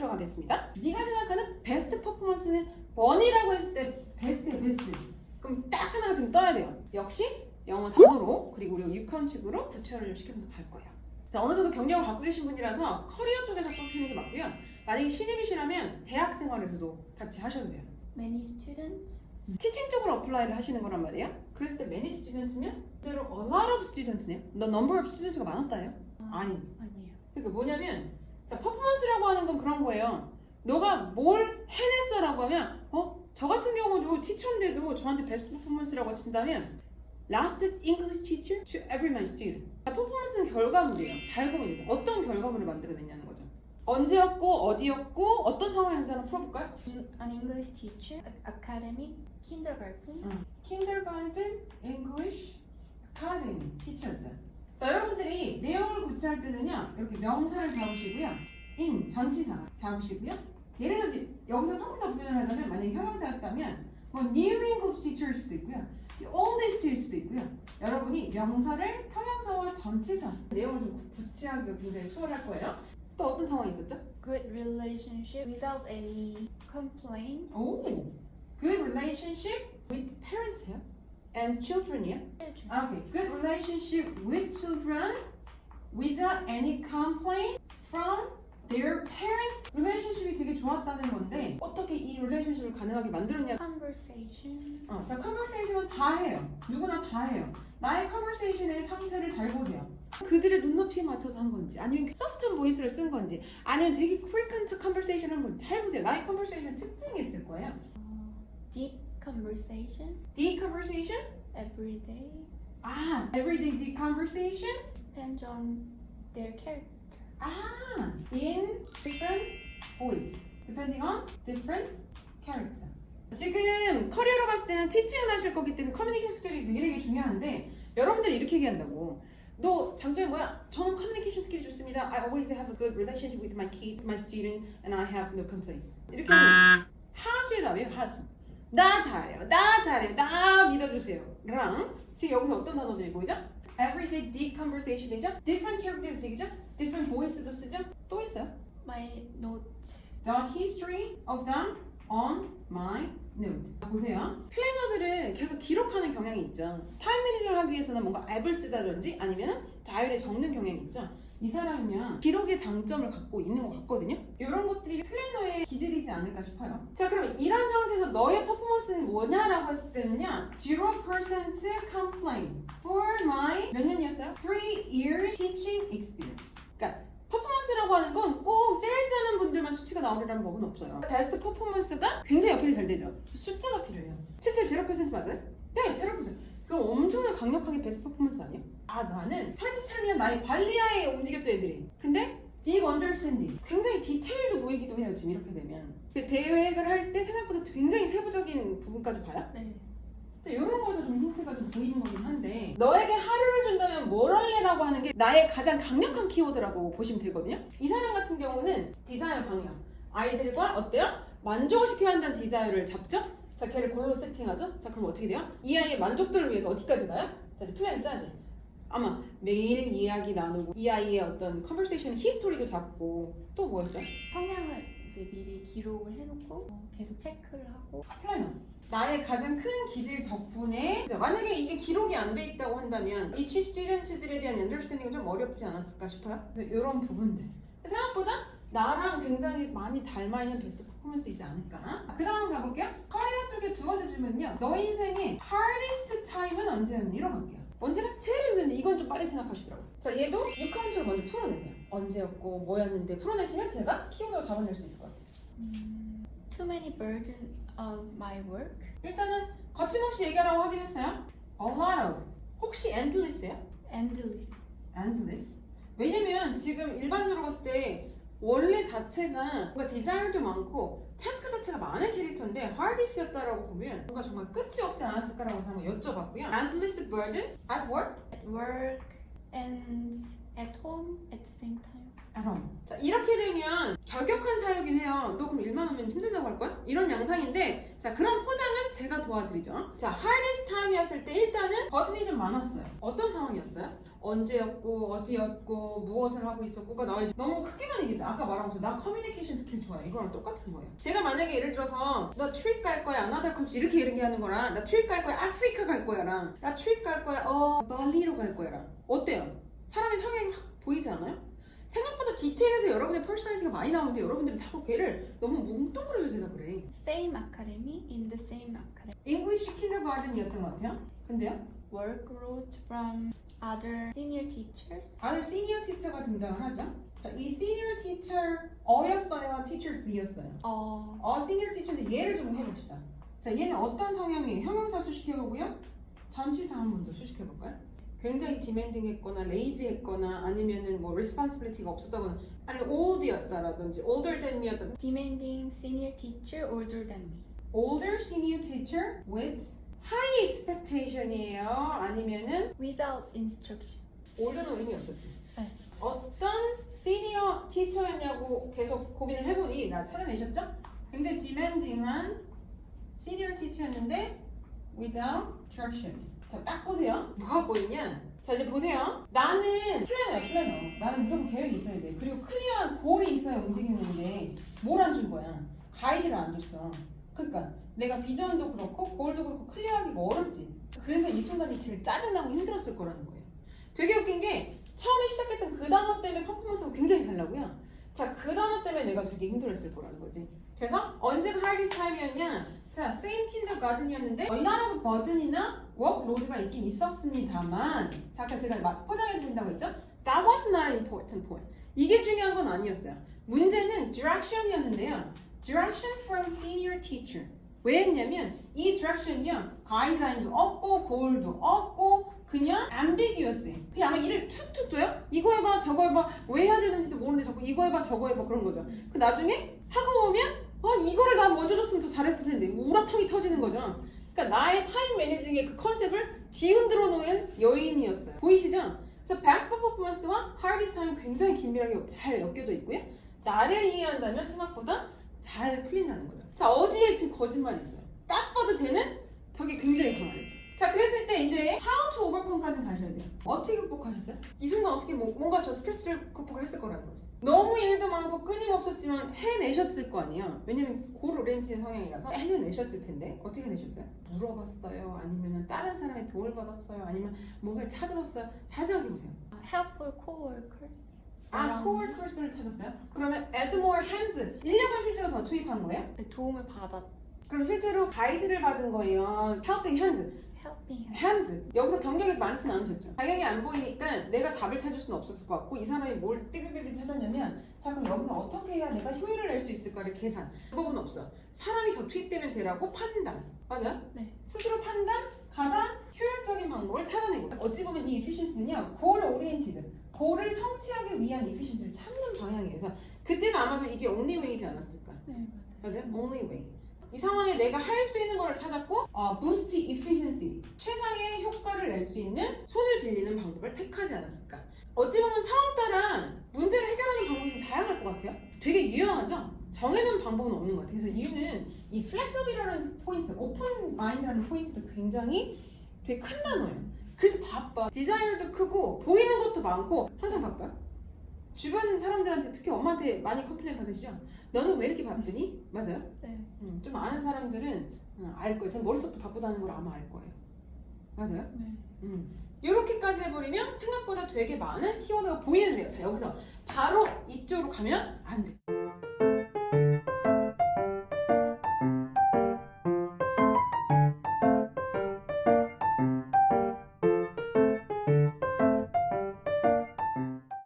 들어가겠습니다. 네가 생각하는 베스트 퍼포먼스는 원이라고 했을 때 베스트야 베스트. 그럼 딱 하나가 지금 떠야 돼요. 역시 영어 단어로 그리고 우리가 육한식으로 구체화를 좀 시키면서 갈 거예요. 자 어느 정도 경력을 갖고 계신 분이라서 커리어 쪽에서 뽑히는 게 맞고요. 만약에 신입이시라면 대학 생활에서도 같이 하셔도 돼요. Many students. 티칭 쪽으로 어플라이를 하시는 거란 말이에요. 그랬을 때 many students면 실제로 a lot of student네요. The number of students가 많았다예요? 아니. 아니에요. 그러니까 뭐냐면 자 퍼포먼스라고 하는 건 그런 거예요. 너가 뭘 해냈어라고 하면 어? 저 같은 경우도 티처인데도 저한테 베스트 퍼포먼스라고 친다면 Last English teacher to every my student. 자, 퍼포먼스는 결과물이에요. 잘 보면 돼요. 어떤 결과물을 만들어냈냐는 거죠. 언제였고 어디였고 어떤 상황이었는지 한번 풀어볼까요? An English teacher, academy, kindergarten. 응. Kindergarten English Academy Teachers. 자, 여러분들이 내용을 구체할 때는요, 이렇게 명사를 잡으시고요, in 전치사 잡으시고요. 예를 들어서 여기서 조금 더 구현을 하자면 만약에 형용사였다면 뭐 new English teacher일 수도 있고요, the oldest일 수도 있고요. 여러분이 명사를 형용사와 전치사 내용을 좀 구- 구체하게 굉장히 수월할 거예요. 또 어떤 상황이 있었죠? Good relationship without any complaint. 오, good relationship with parents요, and children이요. Children. Okay, good relationship with children without any complaint from their parents. relationship이 되게 좋았다는 건데 어떻게 이 relationship을 가능하게 만들었냐? Conversation. 어, 자, conversation은 다 해요. 누구나 다 해요. 나의 conversation의 상태를 잘 보세요. 그들의 눈높이에 맞춰서 한 건지, 아니면 소프트한 보이스를 쓴 건지, 아니면 되게 quick한 conversation 한 건지 잘 보세요. 나의 conversation 특징이 있을 거예요. Uh, deep conversation. The conversation, Every day. 아, everyday the conversation, Depends on their character. Ah, in different voice, depending on different character. 지금 커리어로 갔을 때는 티칭을 하실 거기 때문에 커뮤니케이션 스킬이 되게 중요한데 여러분들이 이렇게 얘기한다고 너 장점이 뭐야? 저는 커뮤니케이션 스킬이 좋습니다. I always have a good relationship with my kid, my student, and I have no complaint. 이렇게 하면 하수의 답이에요. 하수. 나 잘해요. 나 잘해요. 나 믿어주세요. 랑 지금 여기서 어떤 단어들이 보이죠? Everyday deep conversation이죠? Different characters이죠? Different voice도 쓰죠? 또 있어요? My note. The history of them on my note. 보세요. 플래너들은 계속 기록하는 경향이 있죠. 타임 매니징을 하기 위해서는 뭔가 앱을 쓰다든지 아니면 다이어리에 적는 경향이 있죠. 이 사람은요 기록의 장점을 갖고 있는 것 같거든요. 이런 것들이 플래너의 기질이지 않을까 싶어요. 자 그럼 이런 상태에서 너의 퍼포먼스는 뭐냐라고 했을 때는요 0% complaint for my 몇 년이었어요? 3 years teaching experience. 그러니까 퍼포먼스라고 하는 건 꼭 세일즈하는 분들만 수치가 나오리라는 법은 없어요. 베스트 퍼포먼스가 굉장히 어필이 잘 되죠. 숫자가 필요해요. 실제 0% 맞아요? 네, 0%. 그럼 엄청나게 강력하게 베스트 퍼포먼스 아니에요? 아 나는 철두철미한 나의 관리하에 움직였죠 애들이. 근데 deep understanding 굉장히 디테일도 보이기도 해요 지금 이렇게 되면. 그 대회를 할때 생각보다 굉장히 세부적인 부분까지 봐요. 네. 이런 거에서 좀 힌트가 좀 보이는 거긴 한데 너에게 하루를 준다면 뭘 할래라고 하는 게 나의 가장 강력한 키워드라고 보시면 되거든요 이 사람 같은 경우는 디자이어 방향 아이들과 어때요? 만족을 시켜야 한다는 디자이어를 잡죠? 자 걔를 골로 세팅하죠? 자 그럼 어떻게 돼요? 이 아이의 만족도를 위해서 어디까지 가요? 자 이제 표현 짜지 아마 매일 이야기 나누고 이 아이의 어떤 컨버세이션 히스토리도 잡고 또 뭐였어요? 성향을 이제 미리 기록을 해놓고 어, 계속 체크를 하고 플래너. 나의 가장 큰 기질 덕분에 자, 만약에 이게 기록이 안 돼 있다고 한다면 이 취 스튜던트들에 대한 언더스탠딩은 좀 어렵지 않았을까 싶어요. 이런 부분들 생각보다 나랑 굉장히 많이 닮아 있는 베스트 퍼포먼스이지 않을까. 그 다음 가볼게요. 커리어 쪽에 두 번째 질문은요. 너 인생의 hardest time은 언제였니?로 갈게요. 언제가 제일 힘든데 이건 좀 빨리 생각하시더라고요. 자 얘도 6카운트를 먼저 풀어내세요. 언제였고 뭐였는데 풀어내시면 제가 키워드로 잡아낼 수 있을 것 같아요. 음, too many burden of my work. 일단은 거침없이 얘기하라고 하긴 했어요. A lot of. 혹시 endless예요? Endless. endless. 왜냐면 지금 일반적으로 봤을 때 원래 자체가 뭔가 디자인도 많고 타스크 자체가 많은 캐릭터인데 hardest였다라고 보면 뭔가 정말 끝이 없지 않았을까라고 한번 여쭤봤고요. endless burden at work At work and at home at the same time. Home. 자 이렇게 되면 결격한 사유긴 해요. 너 그럼 일만 하면 힘들다고 할 거야? 이런 양상인데 자 그런 포장은 제가 도와드리죠. 자 hardest time이었을 때 일단은 버든이 좀 많았어요. 어떤 상황이었어요? 언제였고 어디였고 무엇을 하고 있었고가 나와 있지. 너무 크게만 얘기했지. 아까 것처럼 나 커뮤니케이션 스킬 좋아해. 이거랑 똑같은 거예요. 제가 만약에 예를 들어서 나 트립 갈 거야, another country 이렇게 얘기하는 거랑 나 트립 갈 거야, 아프리카 갈 거야랑 나 트립 갈 거야, 어 발리로 갈 거야랑 어때요? 사람의 성향이 확 보이지 않아요? 생각보다 디테일해서 여러분의 퍼스널리티가 많이 나오는데 여러분들은 자꾸 걔를 너무 뭉뚱그려서 대답을 해. Same academy in the same academy. English kindergarten이었던 것 같아요. 근데요? Workload from other senior teachers. 다들 시니어 티처가 등장을 하죠. 자, 이 시니어 티처 어였어요, 티처스였어요. 어, 어, 시니어 티처인데 얘를 좀 해봅시다. 자, 얘는 어떤 성향이에요? 형용사 수식해보고요. 전치사 한 번 더 수식해볼까요? 굉장히 디맨딩했거나 레이지했거나 아니면은 뭐 responsibility가 없었다거나 아니면 old였다라든지 older than me였다. demanding senior teacher older than me. older senior teacher with high expectation이에요. 아니면은 Without instruction. 올드는 의미 없었지. 네. 어떤 시니어 티처였냐고 계속 고민을 해보니 나 찾아내셨죠? 굉장히 디맨딩한 시니어 티처였는데 without instruction. 자, 딱 보세요. 뭐가 보이냐? 자, 이제 보세요. 나는 플래너야, 플래너. 나는 무조건 계획이 있어야 돼. 그리고 클리어한 골이 있어야 움직이는데 뭘 안 준 거야? 가이드를 안 줬어. 그러니까 내가 비전도 그렇고 골도 그렇고 클리어하기가 어렵지. 그래서 이 순간이 제일 짜증나고 힘들었을 거라는 거예요. 되게 웃긴 게 처음에 시작했던 그 단어 때문에 퍼포먼스가 굉장히 잘 나고요. 자, 그 단어 때문에 내가 되게 힘들었을 거라는 거지. 그래서 언제가 하이리스 타임이었냐? 자, a lot of burden이나 workload가 있긴 있었습니다만 자, 아까 제가 막 포장해드린다고 했죠? That was not an important point. 이게 중요한 건 아니었어요. 문제는 direction이었는데요. Direction from senior teacher. 왜 했냐면 이 direction은요 가이드라인도 없고 고울도 없고 그냥 ambiguously 그냥 아마 일을 툭툭 줘요 이거 해봐 저거 해봐 왜 해야 되는지도 모르는데 자꾸 이거 해봐 저거 해봐 그런 거죠 그 나중에 하고 보면 아 이거를 나 먼저 줬으면 더 잘했을 텐데 우라통이 터지는 거죠 그러니까 나의 타임 매니징의 그 컨셉을 뒤흔들어 놓은 여인이었어요 보이시죠? 그래서 베스트 퍼포먼스와 하이리스 타임 굉장히 긴밀하게 잘 엮여져 있고요 나를 이해한다면 생각보다 잘 풀린다는 거죠. 자, 어디에 지금 거짓말이 있어요? 딱 봐도 쟤는 저게 굉장히 강하죠. 자, 그랬을 때 이제 to overcome까지 가셔야 돼요. 어떻게 극복하셨어요? 이 순간 어떻게 뭐, 뭔가 저 스트레스를 극복을 했을 거라는 거죠. 너무 일도 많고 끊임없었지만 해내셨을 거 아니에요. 왜냐면 골 오리엔티드 성향이라서 해내셨을 텐데 어떻게 내셨어요? 물어봤어요? 아니면 다른 사람의 도움을 받았어요? 아니면 뭔가를 찾아봤어요? 잘 생각해보세요. helpful coworkers. 아, 코어커스를 찾았어요? 그러면 add more hands 인력을 실제로 더 투입한 거예요? 도움을 받았. 그럼 실제로 가이드를 받은 거예요. helping hands, helping. hands. 여기서 경력이 많지는 않으셨죠. 방향이 안 보이니까 내가 답을 찾을 수는 없었을 것 같고 이 사람이 뭘 삐삐삐삐 찾았냐면 자 그럼 여기서 어떻게 해야 내가 효율을 낼 수 있을까를 계산. 방법은 없어. 사람이 더 투입되면 되라고 판단. 맞아요? 네. 스스로 판단 가장 효율적인 방법을 찾아내고 어찌 보면 이 efficiency는요 goal oriented 고를 성취하기 위한 efficiency를 찾는 방향이에요. 그래서 그때는 아마도 이게 only way이지 않았을까? 네, 맞아요? only way. 이 상황에 내가 할 수 있는 거를 찾았고 어, boost efficiency 최상의 효과를 낼 수 있는 손을 빌리는 방법을 택하지 않았을까? 어찌 보면 상황 따라 문제를 해결하는 방법이 좀 다양할 것 같아요. 되게 유용하죠? 정해놓은 방법은 없는 것 같아요. 그래서 이유는 이 flexible이라는 포인트, open mind라는 포인트도 굉장히 되게 큰 단어예요. 그래서 바빠. 디자인도 크고 보이는 것도 많고 항상 바빠요. 주변 사람들한테 특히 엄마한테 많이 컴플레인 받으시죠? 너는 왜 이렇게 바쁘니? 맞아요? 네. 음, 좀 아는 사람들은 음, 알 거예요. 제 머릿속도 바쁘다는 걸 아마 알 거예요. 맞아요? 네. 음. 이렇게까지 해버리면 생각보다 되게 많은 키워드가 보이는데요. 자 여기서 바로 이쪽으로 가면 안 돼.